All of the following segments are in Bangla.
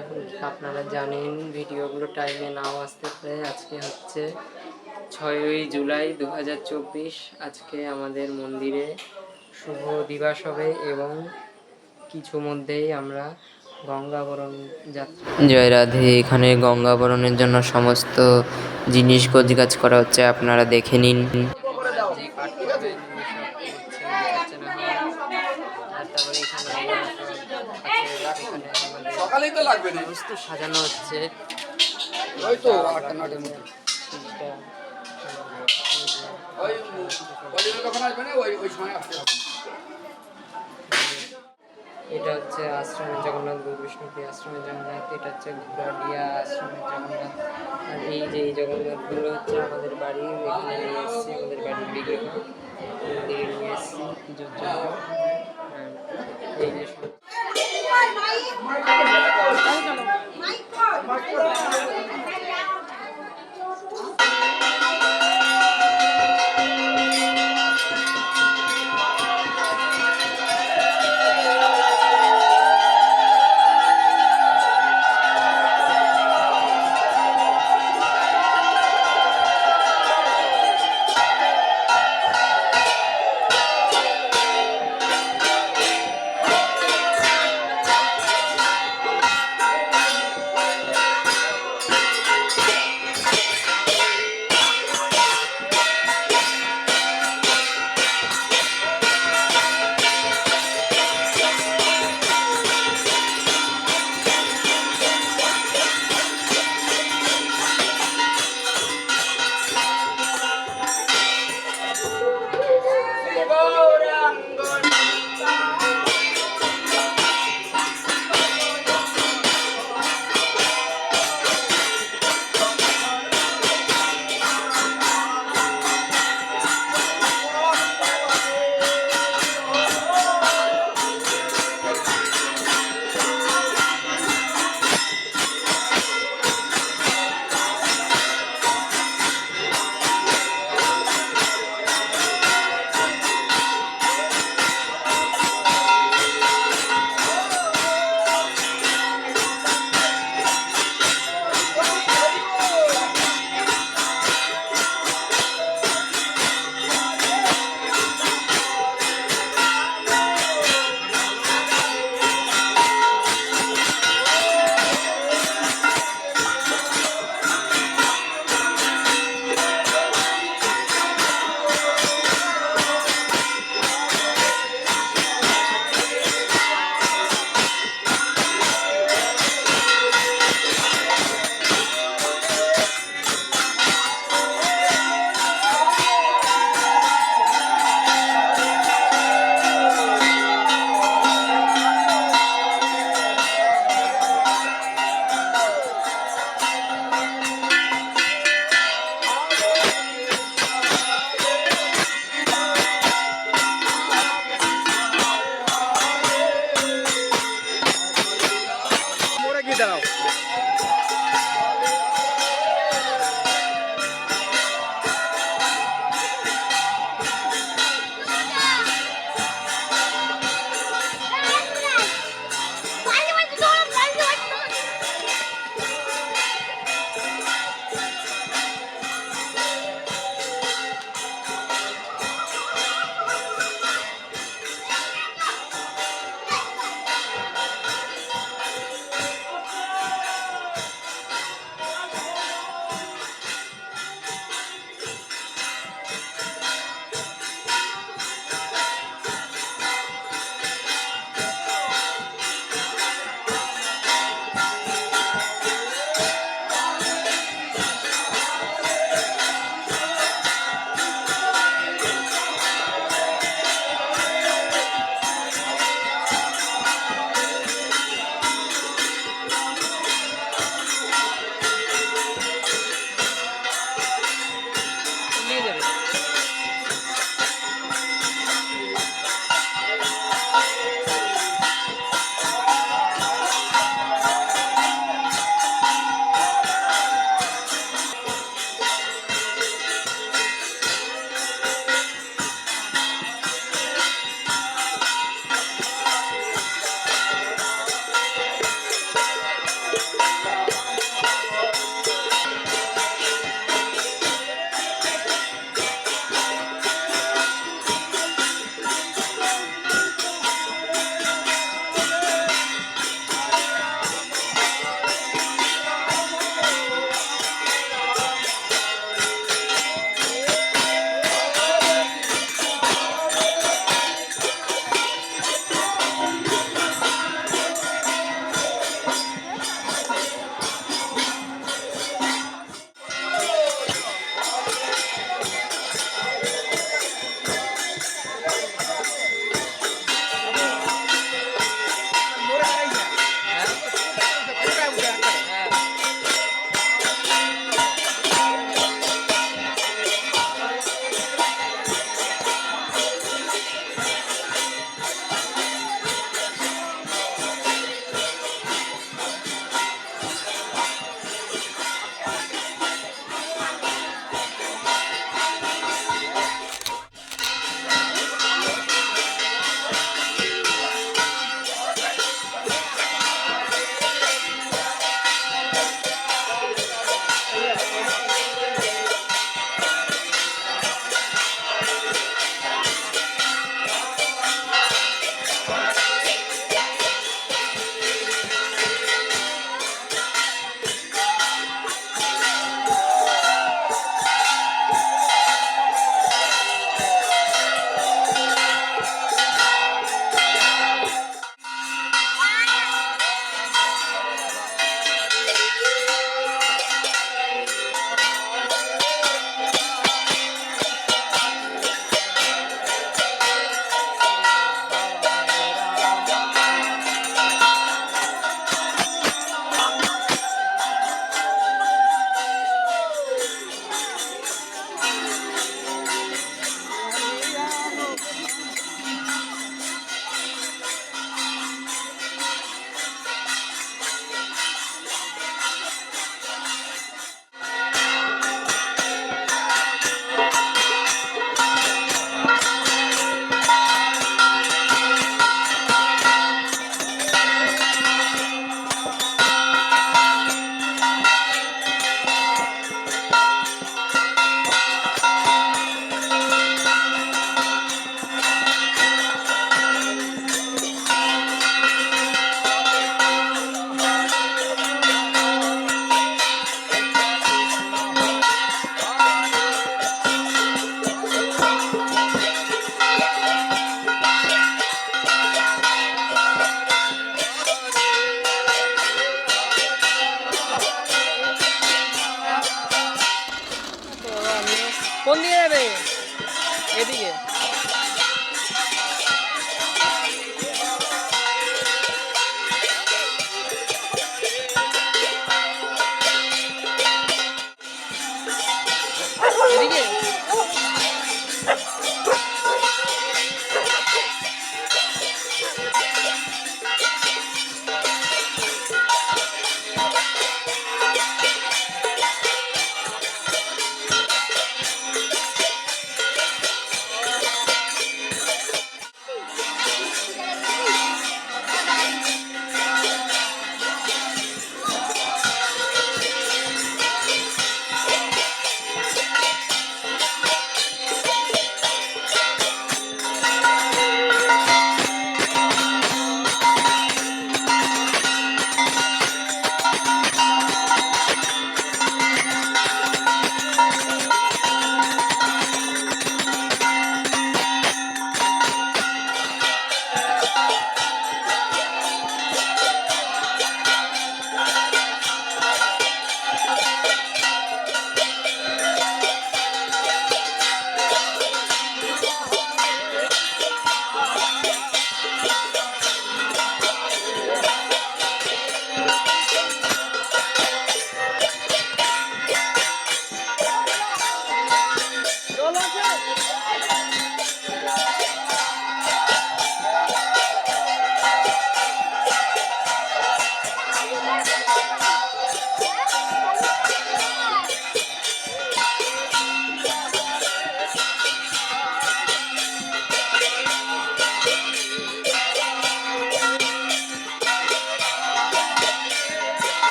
এখন আপনারা জানেন, ভিডিওগুলো টাইমে নাও আসতে পারে। আজকে হচ্ছে ছয়ই জুলাই দু হাজার চব্বিশ। আজকে আমাদের মন্দিরে শুভ দিবাস হবে এবং কিছু মধ্যেই আমরা গঙ্গাবরণ যাত্রা জয় রাধে। এখানে গঙ্গাবরণের জন্য সমস্ত জিনিস গোছগাছ করা হচ্ছে, আপনারা দেখে নিন সকালেই তো লাগবে না সমস্ত সাজানো হচ্ছে। ওই তো আটটা নটার মধ্যে। ওই কদিন যখন আসবে না ওই ওই সময় আসতে হবে। এটা হচ্ছে আশ্রমের জগন্নাথ গুরু বিষ্ণুপুরী আশ্রমের জগন্নাথ। এটা হচ্ছে ঘোড়াডিয়া আশ্রমের জগন্নাথ। আর এই যে এই জগন্নাথগুলো হচ্ছে আমাদের বাড়ি এখানে নিয়ে এসেছি আমাদের বাড়ির বিগ্রহ নিয়ে এসেছি পুজোর জন্য। এই যে Thank you.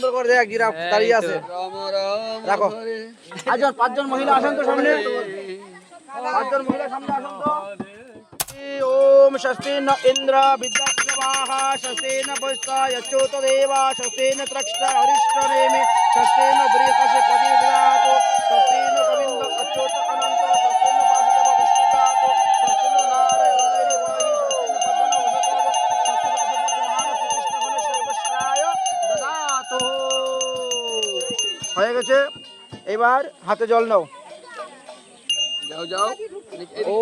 সুন্দর করে দেখ জিরাফ দাঁড়িয়ে আছে রাম রাম রাখো। হরে পাঁচজন পাঁচজন মহিলা আসেন তো সামনে পাঁচজন মহিলা সামনে আসেন তো ওম স্বস্তি ন ইন্দ্র বিদ্যাপ্রবাহ স্বস্তি ন পুষ্টা যচ্যুত দেবা স্বস্তি ন ত্রক্ষ্টা হরিষ্ঠ নেমে স্বস্তি ন বৃহস্পতি প্রতিদাত হয়ে গেছে। এবার হাতে জল নাও। যাও যাও। ও।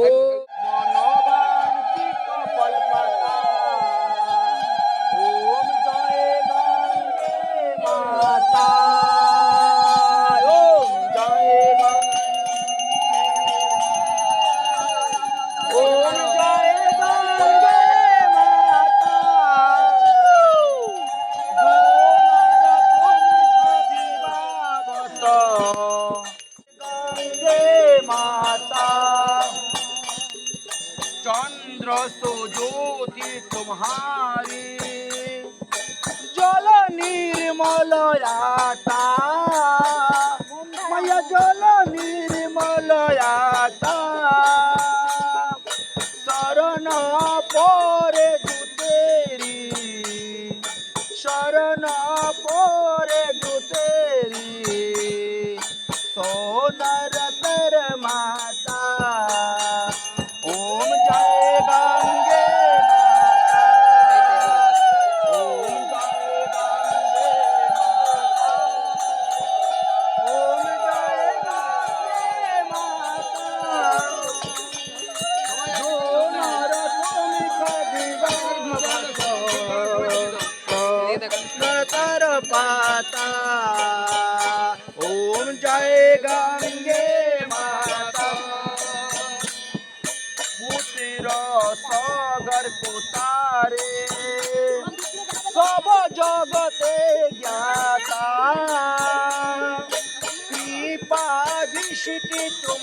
মাতা। চন্দ্র সুজ্যোতি তোমারি। জল নির্মলয়াতা মায়া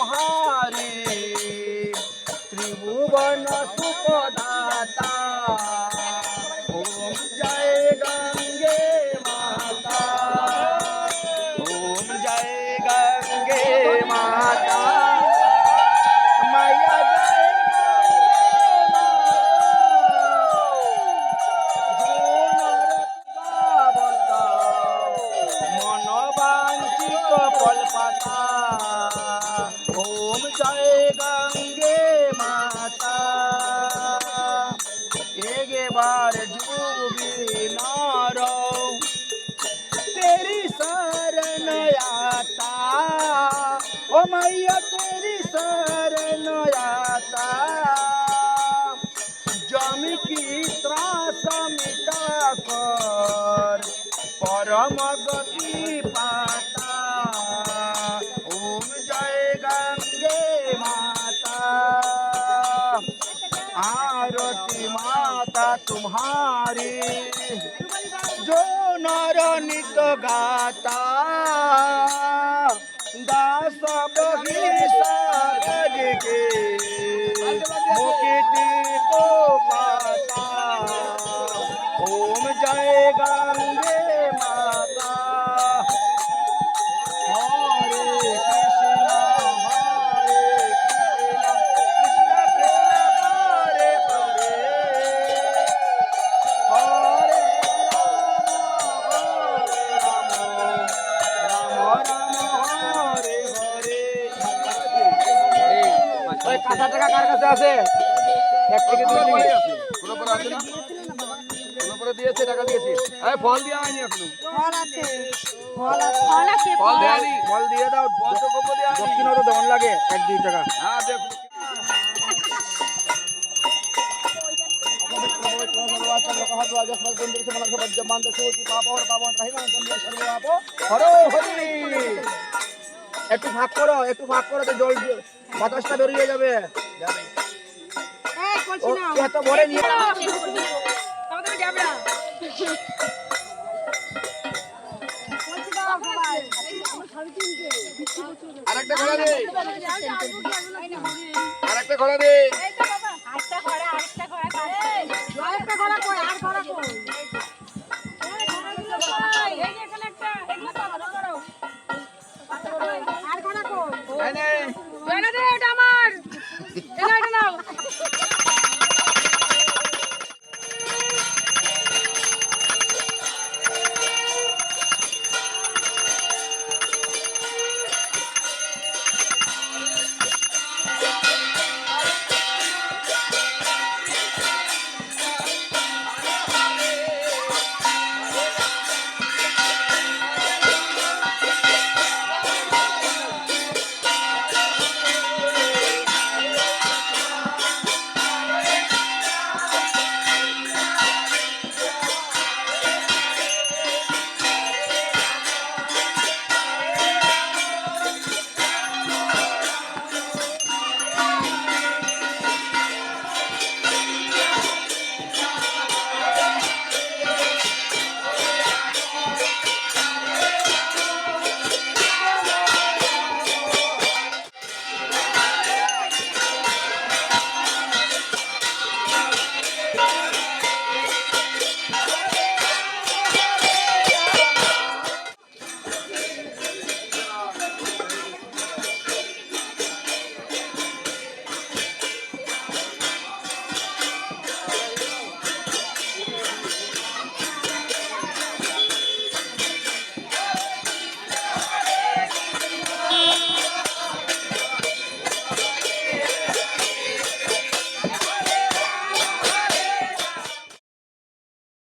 তোমারে ত্রিভুবন সুখদাতা तुम्हारी जो नर नित गाता আছে? এক থেকে দুই কোনো পরে আছে না? কোনো পরে দিয়েছে টাকা দিয়েছে? আরে ফল এখনও। ফল আছে ফল আছে। ফল আছে ফল ফল। দিয়ে দাও। ফল তো দক্ষিণ তো লাগে এক দুই টাকা। হ্যাঁ দেখ। একটু ভাগ করো একটু ভাগ করো তো জল দিয়ে বাতাসটা বেরিয়ে যাবে। নাও এত ভরে নিয়ে আরেকটা ঘোড়া দে আরেকটা ঘোড়া দে আরেকটা আরেকটা খোলা দে ঘোড়া। আরেকটা ঘোড়া কই?